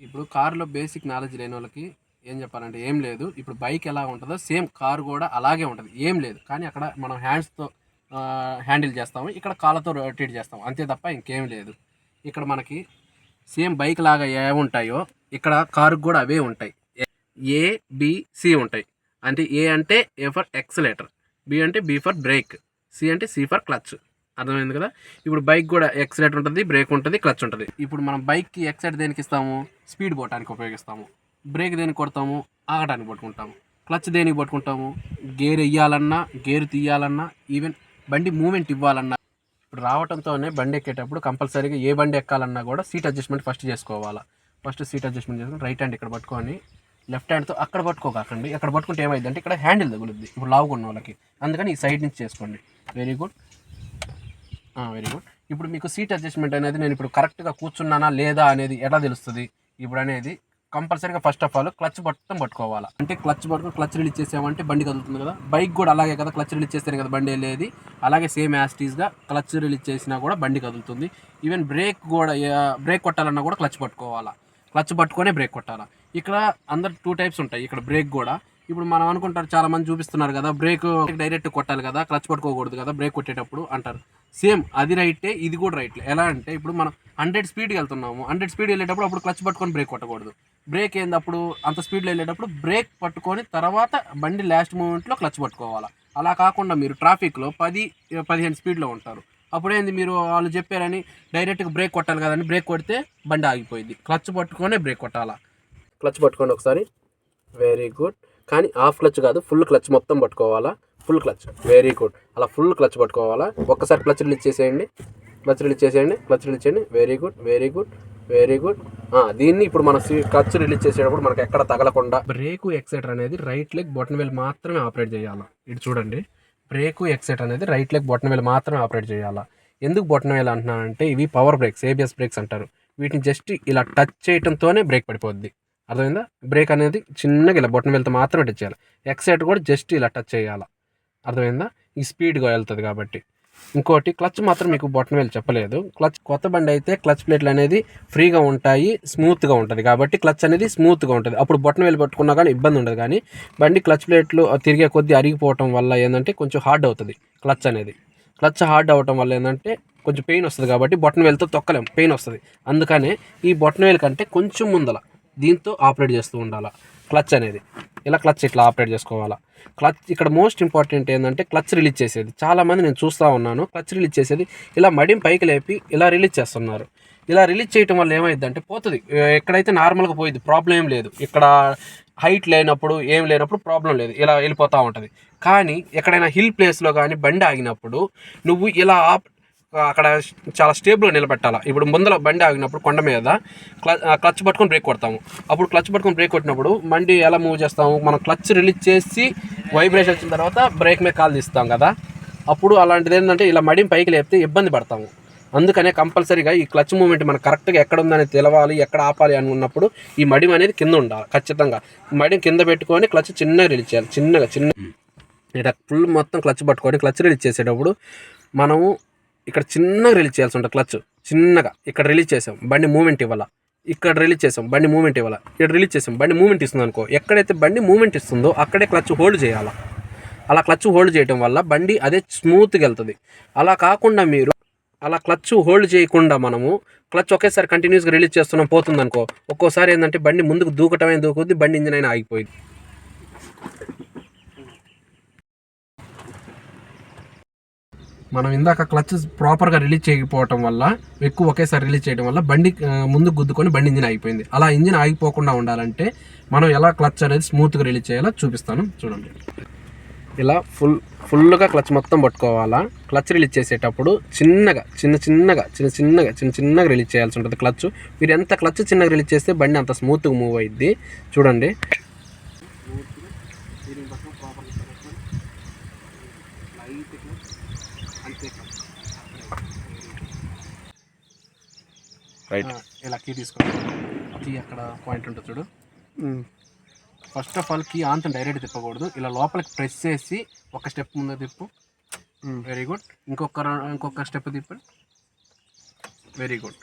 ఇప్పుడు కారులో basic knowledge లేని వాళ్ళకి ఏం చెప్పాలంటే ఏం లేదు. ఇప్పుడు బైక్ ఎలా ఉంటుందో సేమ్ కారు కూడా అలాగే ఉంటుంది. ఏం లేదు. కానీ అక్కడ మనం హ్యాండ్స్తో హ్యాండిల్ చేస్తాము. ఇక్కడ కాళ్ళతో రొటేట్ చేస్తాము. అంతే తప్ప ఇంకేం లేదు. ఇక్కడ మనకి సేమ్ బైక్ లాగా ఏముంటాయో ఇక్కడ కారుకు కూడా అవే ఉంటాయి. ఏ బిసి ఉంటాయి. అంటే ఏ అంటే ఏ ఫర్ ఎక్సలేటర్ బి అంటే బి ఫర్ బ్రేక్ సి అంటే సి ఫర్ క్లచ్ అర్థమైంది కదా? ఇప్పుడు బైక్ కూడా ఎక్సలేటర్ ఉంటుంది బ్రేక్ ఉంటుంది క్లచ్ ఉంటుంది. ఇప్పుడు మనం బైక్కి ఎక్సైట్ దేనికి ఇస్తాము? స్పీడ్ పోవడానికి ఉపయోగిస్తాము. బ్రేక్ దేనికి కొడతాము? ఆగడానికి పట్టుకుంటాము. క్లచ్ దేనికి పట్టుకుంటాము? గేర్ వేయాలన్నా గేర్ తీయాలన్నా ఈవెన్ బండి మూమెంట్ ఇవ్వాలన్నా. ఇప్పుడు రావడంతోనే బండి ఎక్కేటప్పుడు కంపల్సరీగా ఏ బండి ఎక్కాలన్నా కూడా సీట్ అడ్జస్ట్మెంట్ ఫస్ట్ చేసుకోవాలా. ఫస్ట్ సీట్ అడ్జస్ట్మెంట్ చేసుకుని రైట్ హ్యాండ్ ఇక్కడ పట్టుకొని లెఫ్ట్ హ్యాండ్తో అక్కడ పట్టుకోకండి. అక్కడ పట్టుకుంటే ఏమైందంటే ఇక్కడ హ్యాండిల్ తగులుద్ది. ఇప్పుడు లావుకున్న వాళ్ళకి. అందుకని ఈ సైడ్ నుంచి చేసుకోండి. వెరీ గుడ్ వెరీ గుడ్ ఇప్పుడు మీకు సీట్ అడ్జస్ట్మెంట్ అనేది నేను ఇప్పుడు కరెక్ట్గా కూర్చున్నానా లేదా అనేది ఎలా తెలుస్తుంది? ఇప్పుడు అనేది కంపల్సరీగా ఫస్ట్ ఆఫ్ ఆల్ క్లచ్ బట్టం పట్టుకోవాలి. అంటే క్లచ్ పట్టుకుని క్లచ్ రిలీజ్ చేసామంటే బండి కదులుతుంది కదా. బైక్ కూడా అలాగే కదా క్లచ్ రిలీజ్ చేస్తేనే కదా బండి వెళ్ళేది. అలాగే సేమ్ యాస్టీస్గా క్లచ్ రిలీజ్ చేసినా కూడా బండి కదులుతుంది. ఈవెన్ బ్రేక్ కూడా బ్రేక్ కొట్టాలన్నా కూడా క్లచ్ పట్టుకోవాలా. క్లచ్ పట్టుకొనే బ్రేక్ కొట్టాలా. ఇక్కడ అందరు టూ టైప్స్ ఉంటాయి. ఇక్కడ బ్రేక్ కూడా ఇప్పుడు మనం అనుకుంటారు చాలా మంది చూపిస్తున్నారు కదా బ్రేక్ డైరెక్ట్ కొట్టాలి కదా క్లచ్ పట్టుకోకూడదు కదా బ్రేక్ కొట్టేటప్పుడు అంటారు. సేమ్ అది రైటే ఇది కూడా రైట్లే ఎలా అంటే ఇప్పుడు మనం హండ్రెడ్ స్పీడ్కి వెళ్తున్నాము. హండ్రెడ్ స్పీడ్ వెళ్ళేటప్పుడు అప్పుడు క్లచ్ పట్టుకొని బ్రేక్ కొట్టకూడదు. బ్రేక్ ఏంది అప్పుడు? అంత స్పీడ్లో వెళ్ళేటప్పుడు బ్రేక్ పట్టుకొని తర్వాత బండి లాస్ట్ మూమెంట్లో క్లచ్ పట్టుకోవాలి. అలా కాకుండా మీరు ట్రాఫిక్లో పది పదిహేను స్పీడ్లో ఉంటారు. అప్పుడేంది మీరు వాళ్ళు చెప్పారని డైరెక్ట్గా బ్రేక్ కొట్టాలి కదని బ్రేక్ కొడితే బండి ఆగిపోయింది. క్లచ్ పట్టుకొనే బ్రేక్ కొట్టాలా. క్లచ్ పట్టుకోండి ఒకసారి. వెరీ గుడ్ కానీ హాఫ్ క్లచ్ కాదు ఫుల్ క్లచ్ మొత్తం పట్టుకోవాలా? Full clutch. వెరీ గుడ్ అలా ఫుల్ క్లచ్ పట్టుకోవాలా? ఒక్కసారి క్లచ్ రిలీజ్ చేసేయండి. క్లచ్ రిలీజ్ చేసేయండి. క్లచ్ రిలీజ్ చేయండి. Very good very good very good దీన్ని ఇప్పుడు మన క్లచ్ రిలీజ్ చేసేటప్పుడు మనకి ఎక్కడ తగలకుండా బ్రేకు ఎక్సెటర్ అనేది రైట్ లెగ్ బొటన్ వేలు మాత్రమే ఆపరేట్ చేయాలి? ఇటు చూడండి. బ్రేకు ఎక్సెటర్ అనేది రైట్ లెగ్ బొటన్ వేలు మాత్రమే ఆపరేట్ చేయాలా? ఎందుకు బొటన్ వేలు అంటున్నానంటే ఇవి పవర్ బ్రేక్స్ ఏబిఎస్ బ్రేక్స్ అంటారు. వీటిని జస్ట్ ఇలా టచ్ చేయడంతోనే బ్రేక్ పడిపోద్ది. అర్థమైందా? బ్రేక్ అనేది చిన్నగా ఇలా బొటన్ వెళ్తే మాత్రమే టచ్ చేయాలి. ఎక్సైట్ కూడా జస్ట్ ఇలా టచ్ చేయాలి? అర్థమైందా? ఈ స్పీడ్గా వెళ్తుంది కాబట్టి. ఇంకోటి క్లచ్ మాత్రం మీకు బొటన్ వేలు చెప్పలేదు. క్లచ్ కొత్త బండి అయితే క్లచ్ ప్లేట్లు అనేది ఫ్రీగా ఉంటాయి స్మూత్గా ఉంటుంది కాబట్టి క్లచ్ అనేది స్మూత్గా ఉంటుంది. అప్పుడు బొటన్ వేలు పట్టుకున్నా కానీ ఇబ్బంది ఉండదు కానీ బండి క్లచ్ ప్లేట్లు తిరిగే కొద్దీ అరిగిపోవటం వల్ల ఏంటంటే కొంచెం హార్డ్ అవుతుంది క్లచ్ అనేది. క్లచ్ హార్డ్ అవటం వల్ల ఏంటంటే కొంచెం పెయిన్ వస్తుంది కాబట్టి బొట్టన వేలుతో తొక్కలేం పెయిన్ వస్తుంది. అందుకనే ఈ బొటన్ వేలు కంటే కొంచెం ముందల దీంతో ఆపరేట్ చేస్తూ ఉండాలా? క్లచ్ అనేది. ఇలా క్లచ్ ఇట్లా ఆపరేట్ చేసుకోవాలా? క్లచ్ ఇక్కడ మోస్ట్ ఇంపార్టెంట్ ఏంటంటే క్లచ్ రిలీజ్ చేసేది. చాలామంది నేను చూస్తూ ఉన్నాను. క్లచ్ రిలీజ్ చేసేది. ఇలా మడిని పైకి లేపి ఇలా రిలీజ్ చేస్తున్నారు. ఇలా రిలీజ్ చేయటం వల్ల ఏమైందంటే పోతుంది. ఎక్కడైతే నార్మల్గా పోయింది ప్రాబ్లం ఏం లేదు. ఇక్కడ హైట్ లేనప్పుడు ఏం లేనప్పుడు ప్రాబ్లం లేదు. ఇలా వెళ్ళిపోతూ ఉంటుంది. కానీ ఎక్కడైనా హిల్ ప్లేస్లో కానీ బండి ఆగినప్పుడు నువ్వు ఇలా ఆప్ అక్కడ చాలా స్టేబుల్గా నిలబెట్టాలి. ఇప్పుడు ముందర బండి ఆగినప్పుడు కొండ మీద క్లచ్ క్లచ్ పట్టుకొని బ్రేక్ కొడతాము. అప్పుడు క్లచ్ పట్టుకొని బ్రేక్ కొట్టినప్పుడు బండి ఎలా మూవ్ చేస్తాము? మనం క్లచ్ రిలీజ్ చేసి వైబ్రేషన్ వచ్చిన తర్వాత బ్రేక్ మీద కాల్ తీస్తాం కదా. అప్పుడు అలాంటిది ఏంటంటే ఇలా మడిని పైకి లేపితే ఇబ్బంది పడతాము. అందుకనే కంపల్సరీగా ఈ క్లచ్ మూమెంట్ మనం కరెక్ట్గా ఎక్కడ ఉందని తెలవాలి ఎక్కడ ఆపాలి అని ఉన్నప్పుడు ఈ మడిం అనేది కింద ఉండాలి ఖచ్చితంగా. మడిం కింద పెట్టుకొని క్లచ్ చిన్నగా రిలీజ్ చేయాలి చిన్నగా చిన్న ఇట్లా ఫుల్ మొత్తం క్లచ్ పట్టుకొని క్లచ్ రిలీజ్ చేసేటప్పుడు మనము ఇక్కడ చిన్నగా రిలీజ్ చేయాల్సి ఉంటుంది క్లచ్ చిన్నగా. ఇక్కడ రిలీజ్ చేసాం బండి మూమెంట్ ఇవ్వాల? ఇక్కడ రిలీజ్ చేసాం బండి మూమెంట్ ఇవ్వాల? ఇక్కడ రిలీజ్ చేసాం బండి మూమెంట్ ఇస్తుంది అనుకో. ఎక్కడైతే బండి మూమెంట్ ఇస్తుందో అక్కడే క్లచ్ హోల్డ్ చేయాలా? అలా క్లచ్ హోల్డ్ చేయడం వల్ల బండి అదే స్మూత్గా వెళ్తుంది. అలా కాకుండా మీరు అలా క్లచ్ హోల్డ్ చేయకుండా మనము క్లచ్ ఒకేసారి కంటిన్యూస్గా రిలీజ్ చేస్తున్నాం పోతుంది అనుకో ఒక్కోసారి ఏంటంటే బండి ముందుకు దూకటమే దూకుద్ది బండి ఇంజిన్ అయినా ఆగిపోయింది మనం ఇందాక క్లచ్ ప్రాపర్గా రిలీజ్ చేయకపోవటం వల్ల ఎక్కువ ఒకేసారి రిలీజ్ చేయడం వల్ల బండి ముందు గుద్దుకొని బండి ఇంజిన్ ఆగిపోయింది. అలా ఇంజిన్ ఆగిపోకుండా ఉండాలంటే మనం ఎలా క్లచ్ అనేది స్మూత్గా రిలీజ్ చేయాలో చూపిస్తాను. చూడండి. ఇలా ఫుల్ ఫుల్గా క్లచ్ మొత్తం పట్టుకోవాలా? క్లచ్ రిలీజ్ చేసేటప్పుడు చిన్నగా చిన్న చిన్నగా చిన్న చిన్నగా చిన్న చిన్నగా రిలీజ్ చేయాల్సి ఉంటుంది క్లచ్. మీరు ఎంత క్లచ్ చిన్నగా రిలీజ్ చేస్తే బండి అంత స్మూత్గా మూవ్ అయ్యిద్ది చూడండి. రైట్ ఇలా కీ తీసుకోండి కీ అక్కడ పాయింట్ ఉంటుంది చూడు. ఫస్ట్ ఆఫ్ ఆల్ కీ ఆన్తో డైరెక్ట్ తిప్పకూడదు. ఇలా లోపలికి ప్రెస్ చేసి ఒక స్టెప్ ముందు తిప్పు. వెరీ గుడ్ ఇంకొక ఇంకొక స్టెప్ తిప్పండి వెరీ గుడ్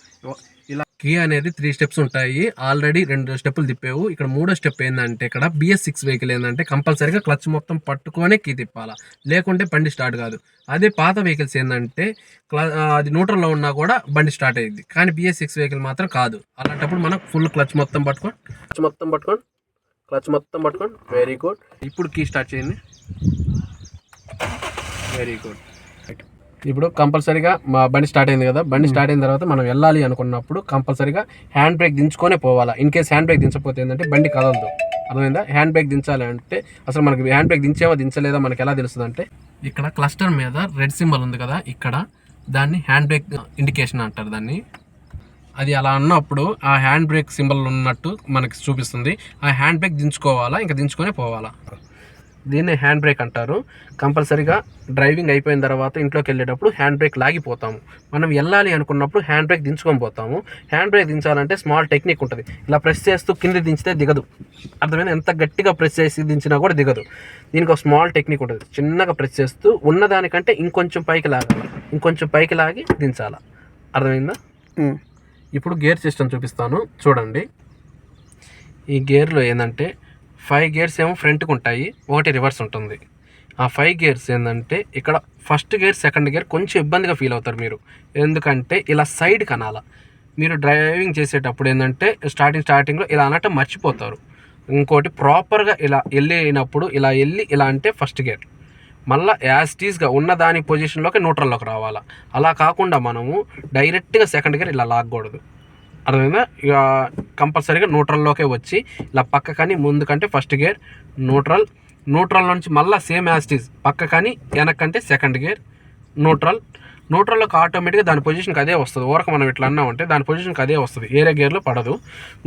ఇలా కీ అనేది త్రీ స్టెప్స్ ఉంటాయి. ఆల్రెడీ రెండు స్టెప్పులు తిప్పావు. ఇక్కడ మూడో స్టెప్ ఏంటంటే ఇక్కడ బిఎస్ సిక్స్ వెహికల్ ఏంటంటే కంపల్సరీగా క్లచ్ మొత్తం పట్టుకొనే కీ తిప్పాలా. లేకుంటే బండి స్టార్ట్ కాదు. అదే పాత వెహికల్స్ ఏంటంటే క్ల- అది న్యూట్రల్లో ఉన్నా కూడా బండి స్టార్ట్ అయ్యింది కానీ బిఎస్ సిక్స్ వెహికల్ మాత్రం కాదు. అలాంటప్పుడు మనం ఫుల్ క్లచ్ మొత్తం పట్టుకోండి క్లచ్ మొత్తం పట్టుకోండి క్లచ్ మొత్తం పట్టుకోండి వెరీ గుడ్ ఇప్పుడు కీ స్టార్ట్ చేయండి. వెరీ గుడ్ ఇప్పుడు కంపల్సరీగా మా బండి స్టార్ట్ అయింది కదా బండి స్టార్ట్ అయిన తర్వాత మనం వెళ్ళాలి అనుకున్నప్పుడు కంపల్సరీగా హ్యాండ్ బ్రేక్ దించుకొనే పోవాలా. ఇన్ కేస్ హ్యాండ్ బ్రేక్ దించకపోతే ఏంటంటే బండి కదలదు. అర్థమైందా? హ్యాండ్ బ్రేక్ దించాలి అంటే అసలు మనకి హ్యాండ్ బ్రేక్ దించేమో దించలేదా మనకి ఎలా తెలుస్తుంది అంటే ఇక్కడ క్లస్టర్ మీద రెడ్ సింబల్ ఉంది కదా ఇక్కడ దాన్ని హ్యాండ్ బ్రేక్ ఇండికేషన్ అంటారు దాన్ని. అది అలా అన్నప్పుడు ఆ హ్యాండ్ బ్రేక్ సింబల్ ఉన్నట్టు మనకి చూపిస్తుంది. ఆ హ్యాండ్ బ్రేక్ దించుకోవాలా ఇంకా దించుకొని పోవాలా? దీన్ని హ్యాండ్ బ్రేక్ అంటారు. కంపల్సరీగా డ్రైవింగ్ అయిపోయిన తర్వాత ఇంట్లోకి వెళ్ళేటప్పుడు హ్యాండ్ బ్రేక్ లాగిపోతాము. మనం వెళ్ళాలి అనుకున్నప్పుడు హ్యాండ్ బ్రేక్ దించుకొని పోతాము. హ్యాండ్ బ్రేక్ దించాలంటే స్మాల్ టెక్నిక్ ఉంటుంది. ఇలా ప్రెస్ చేస్తూ కింద దించితే దిగదు. అర్థమైంది? ఎంత గట్టిగా ప్రెస్ చేసి దించినా కూడా దిగదు. దీనికి ఒక స్మాల్ టెక్నిక్ ఉంటుంది. చిన్నగా ప్రెస్ చేస్తూ ఉన్నదానికంటే ఇంకొంచెం పైకి లాగాలి. ఇంకొంచెం పైకి లాగి దించాలా. అర్థమైందా? ఇప్పుడు గేర్ సిస్టమ్ చూపిస్తాను. చూడండి. ఈ గేర్లో ఏంటంటే ఫైవ్ గేర్స్ ఏమో ఫ్రంట్కి ఉంటాయి ఒకటి రివర్స్ ఉంటుంది. ఆ ఫైవ్ గేర్స్ ఏంటంటే ఇక్కడ ఫస్ట్ గేర్ సెకండ్ గేర్ కొంచెం ఇబ్బందిగా ఫీల్ అవుతారు మీరు. ఎందుకంటే ఇలా సైడ్ కనాల. మీరు డ్రైవింగ్ చేసేటప్పుడు ఏంటంటే స్టార్టింగ్ స్టార్టింగ్లో ఇలా అనటం మర్చిపోతారు. ఇంకోటి ప్రాపర్గా ఇలా వెళ్ళినప్పుడు ఇలా వెళ్ళి ఇలా అంటే ఫస్ట్ గేర్. మళ్ళీ యాస్టీస్గా ఉన్న దాని పొజిషన్లోకి న్యూట్రల్లోకి రావాలా. అలా కాకుండా మనము డైరెక్ట్గా సెకండ్ గేర్ ఇలా లాగకూడదు. అర్థమైందా? ఇక కంపల్సరీగా న్యూట్రల్లోకే వచ్చి ఇలా పక్కకని ముందు కంటే ఫస్ట్ గేర్ న్యూట్రల్ న్యూట్రల్ నుంచి మళ్ళీ సేమ్ యాస్టీస్ పక్క కానీ వెనక్కంటే సెకండ్ గేర్ న్యూట్రల్ న్యూట్రల్లోకి ఆటోమేటిక్గా దాని పొజిషన్కి అదే వస్తుంది. ఊరక మనం ఇట్లా అన్నామంటే దాని పొజిషన్కి అదే వస్తుంది. ఏరే గేర్లో పడదు.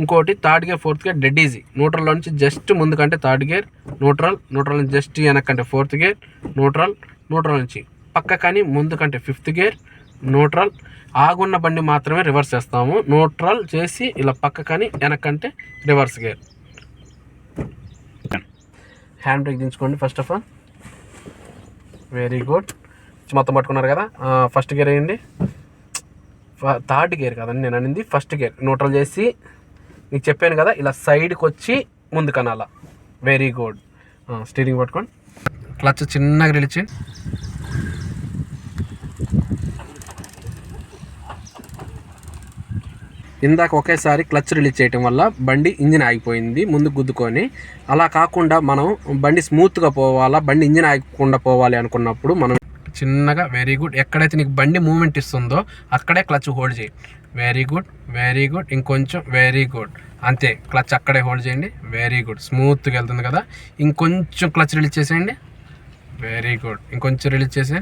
ఇంకోటి third gear fourth gear dead easy న్యూట్రల్లో నుంచి జస్ట్ ముందు కంటే థర్డ్ గేర్ న్యూట్రల్ న్యూట్రల్ నుంచి జస్ట్ వెనక్కంటే ఫోర్త్ గేర్ న్యూట్రల్ న్యూట్రల్ నుంచి పక్క కానీ ముందు కంటే ఫిఫ్త్ గేర్ న్యూట్రల్ ఆగున్న బండి మాత్రమే రివర్స్ చేస్తాము. న్యూట్రల్ చేసి ఇలా పక్కకని వెనకంటే reverse gear hand brake దించుకోండి first of all very good మొత్తం పట్టుకున్నారు కదా? ఫస్ట్ గేర్ వేయండి. థర్డ్ గేర్ కదండి నేను అనింది ఫస్ట్ గేర్ న్యూట్రల్ చేసి నీకు చెప్పాను కదా ఇలా సైడ్కి వచ్చి ముందు కనాల. వెరీ గుడ్ స్టీరింగ్ పట్టుకోండి. క్లచ్ చిన్నగా రిలీజ్ ఇందాక ఒకేసారి క్లచ్ రిలీజ్ చేయటం వల్ల బండి ఇంజిన్ ఆగిపోయింది ముందు గుద్దుకొని. అలా కాకుండా మనం బండి స్మూత్గా పోవాలా బండి ఇంజిన్ ఆగకుండా పోవాలి అనుకున్నప్పుడు మనం చిన్నగా వెరీ గుడ్. ఎక్కడైతే నీకు బండి మూమెంట్ ఇస్తుందో అక్కడే క్లచ్ హోల్డ్ చేయి. వెరీ గుడ్ వెరీ గుడ్ ఇంకొంచెం వెరీ గుడ్. అంతే క్లచ్ అక్కడే హోల్డ్ చేయండి వెరీ గుడ్. స్మూత్గా వెళ్తుంది కదా. ఇంకొంచెం క్లచ్ రిలీజ్ చేసేయండి. వెరీ గుడ్ ఇంకొంచెం రిలీజ్ చేసే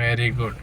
వెరీ గుడ్.